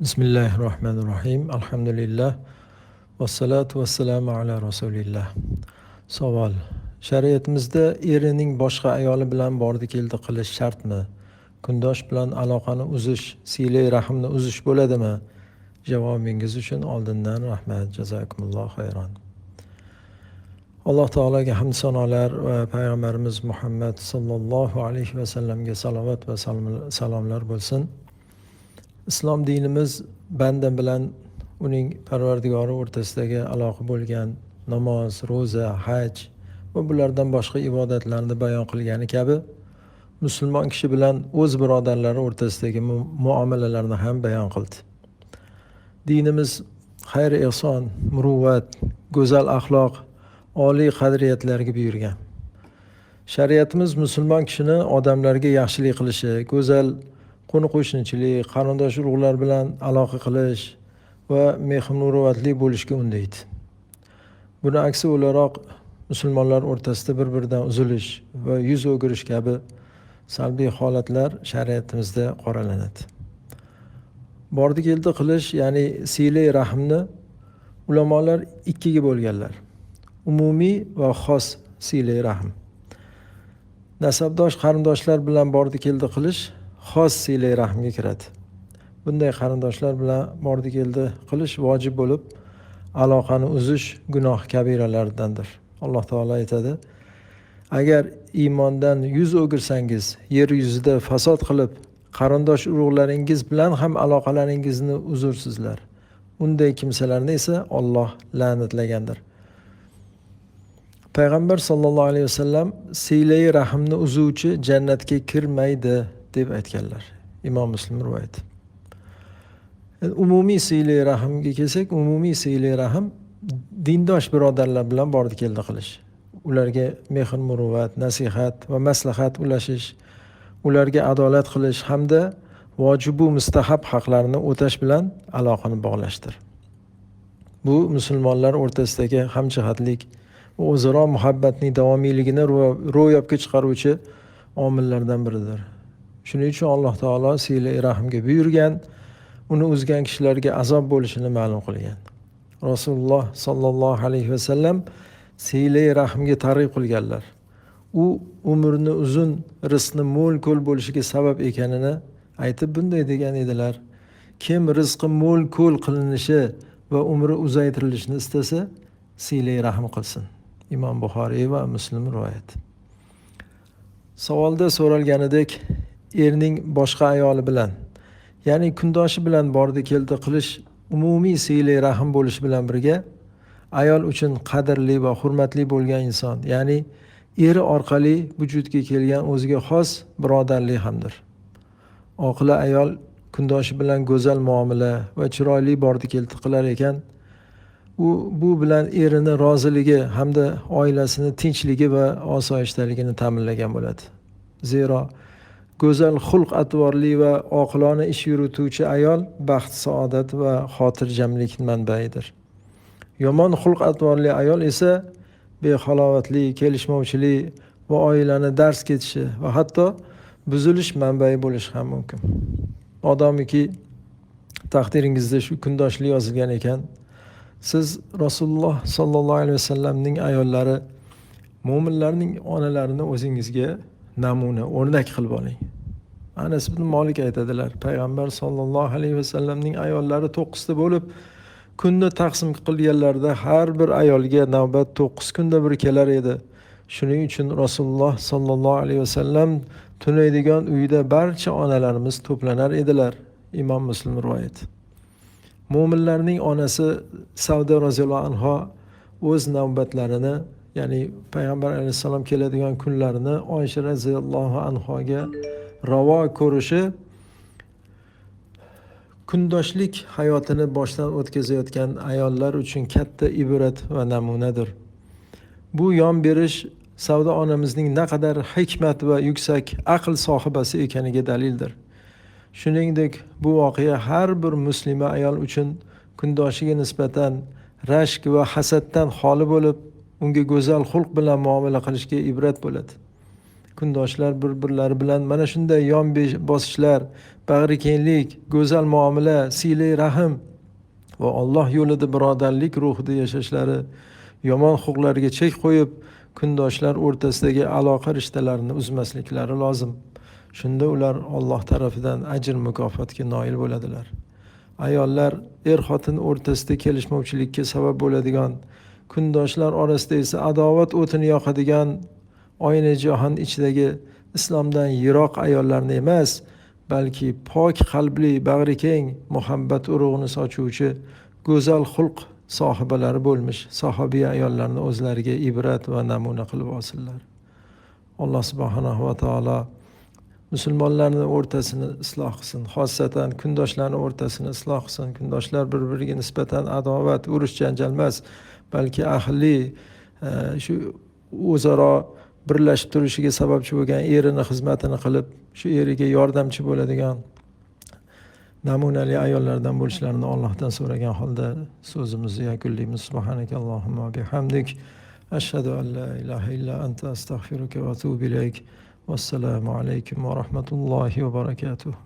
Bismillahi rohmanir rohim. Alhamdulillah. Vassalatu vassalamu ala rasulillah. Savol. Shariatimizda erining boshqa ayoli bilan bordi keldi qilish shartmi? Kundosh bilan aloqani uzish, siylay rahmni uzish bo'ladimi? Javobingiz uchun oldindan rahmat. Jazakumulloh xayron. Alloh taologa hamd sanolar va payg'ambarimiz Muhammad sallallohu alayhi va sallamga salovat va salomlar bo'lsin. Islom dinimiz banda bilan uning Parvardigori o'rtasidagi aloqa bo'lgan namoz, ro'za, haj va bulardan boshqa ibodatlarni bayon qilgani kabi musulmon kishi bilan o'z birodarlari o'rtasidagi muomalalarni ham bayon qildi. Dinimiz xayr ehson, muruvvat, go'zal axloq, oliy qadriyatlarga buyurgan. Shariatimiz musulmon kishini odamlarga yaxshilik qilishi, go'zal qo'ni qo'shnichilik, qarindosh urug'lar bilan aloqa qilish va mehr muruvvatli bo'lishga undaydi. Buni aksi o'laroq musulmonlar o'rtasida bir-biridan uzilish va yuz o'girish kabi salbiy holatlar shariatimizda qoralanadi. Bordi keldi qilish, ya'ni siylay rahmni ulamolar ikkiga bo'lganlar. Umumiy va xos siylay rahm. Nasabdosh qarindoshlar bilan bordi keldi qilish xos siylay rahmga kiradi. Bunday qarindoshlar bilan bordi keldi qilish vojib bo'lib, aloqani uzish gunoh kabiralardandir. Alloh taolo aytadi: Agar iymondan yuz o'girsangiz, yer yuzida fasod qilib, qarindosh urug'laringiz bilan ham aloqalaringizni uzursizlar. Unday kimsalarni esa Alloh la'natlagandir. Payg'ambar sollallohu alayhi vasallam siylay rahmni uzuvchi jannatga kirmaydi deb aytganlar. Imom Muslim rivoyat. Umumiy siylay rahmga kelsak, umumiy siylay rahm dindosh birodarlar bilan bordi keldi qilish. Ularga mehr muruvvat, nasihat va maslahat ulashish, ularga adolat qilish hamda vojibu mustahab haqlarini o'tash bilan aloqani bog'lashdir. Bu musulmonlar o'rtasidagi hamjihatlik va o'zaro muhabbatning davomiyligini ro'yobga chiqaruvchi omillardan biridir. Shuning uchun Alloh taolo siylay rahmga buyurgan, uni uzgan kishilarga azob bo'lishini ma'lum qilgan. Rasululloh sollallohu alayhi vasallam siylay rahmga targ'ib qilganlar. U umrni uzun, rizqni mo'l ko'l bo'lishiga sabab ekanini aytib bunday degan edilar: Kim rizqi mo'l ko'l qilinishi va umri uzaytirilishini istasa, siylay rahm qilsin. Imom Buxoriy va Muslim rivoyat. Savolda so'ralganidek, erning boshqa ayoli bilan, ya'ni kundoshi bilan bordi keldi qilish umumiy siylay rahm bo'lishi bilan birga ayol uchun qadrli va hurmatli bo'lgan inson, ya'ni eri orqali vujudga kelgan o'ziga xos birodarlik hamdir. Oqila ayol kundoshi bilan go'zal muomala va chiroyli bordi keldi qilar ekan, u bu bilan erini roziligi hamda oilasini tinchligi va osoyishtaligini ta'minlagan bo'ladi. Zero go'zal xulq atvorli va oqilona ish yurituvchi ayol baxt, saodat va xotirjamlik manbaidir. Yomon xulq atvorli ayol esa behalovatli, kelishmovchilik va oilani dars ketishi va hatto buzilish manbai bo'lishi ham mumkin. Modomiki taqdiringizda shu kundoshlik yozilgan ekan, siz Rasululloh sollallohu alayhi vasallamning ayollari, mo'minlarning onalarini o'zingizga namuna, o'rnak qilib oling. Anas ibn Malik aytadilar, payg'ambar sollallohu alayhi vasallamning ayollari 9 ta bo'lib, kunni taqsim qilganlarida har bir ayolga navbat 9 kunda bir kelar edi. Shuning uchun Rasululloh sollallohu alayhi vasallam tunaydigan uyda barcha onalarimiz to'planar edilar. Imom Muslim rivoyat. Mo'minlarning onasi Savda roziyallohu anha o'z navbatlarini, ya'ni payg'ambar alayhisalom keladigan kunlarini Oysha roziyallohu anhoga ravo ko'rishi kundoshlik hayotini boshdan o'tkazayotgan ayollar uchun katta ibrat va namunadir. Bu yon berish Savda onamizning naqadar hikmat va yuksak aql sohibasi ekaniga dalildir. Shuningdek, bu voqea har bir muslima ayol uchun kundoshiga nisbatan rashk va hasaddan xoli bo'lib, unga go'zal xulq bilan muomala qilishga ibrat bo'ladi. kundoshlar bir birlari bilan mana shunday yon bosishlar bag'rikenglik go'zal muomala siylay rahm va alloh yo'lida birodarlik ruhida yashashlari yomon huquqlarga chek qo'yib kundoshlar o'rtasidagi aloqa rishtalarini uzmasliklari lozim shunda ular olloh tarafidan ajr mukofotga noil bo'ladilar ayollar er xotin o'rtasida kelishmovchilikka sabab bo'ladigan kundoshlar orasida esa adovat o'tini yoqadigan oyna jahon ichidagi islomdan yiroq ayollarni emas balki pok qalbli bag'rikeng muhabbat urug'ini sochuvchi go'zal xulq sohibalari bo'lmish sahobiy ayollarni o'zlariga ibrat va namuna qilib olsinlar. Alloh subhanahu va taolo musulmonlarni o'rtasini isloh qilsin xosatan kundoshlarni o'rtasini isloh qilsin. Kundoshlar bir biriga nisbatan adovat urush janjal emas balki ahli e, shu o'zaro birlashib turishiga sababchi bo'lgan erini xizmatini qilib shu eriga yordamchi bo'ladigan namunali ayollardan bo'lishlarini allohdan so'ragan holda so'zimizni yakunlaymiz. Subhanakallohumma bihamdik. Ashhadu an la ilaha illa anta astag'firuka va atubu ilayk. Vassalomu alaykum va rahmatullohi va barakatuh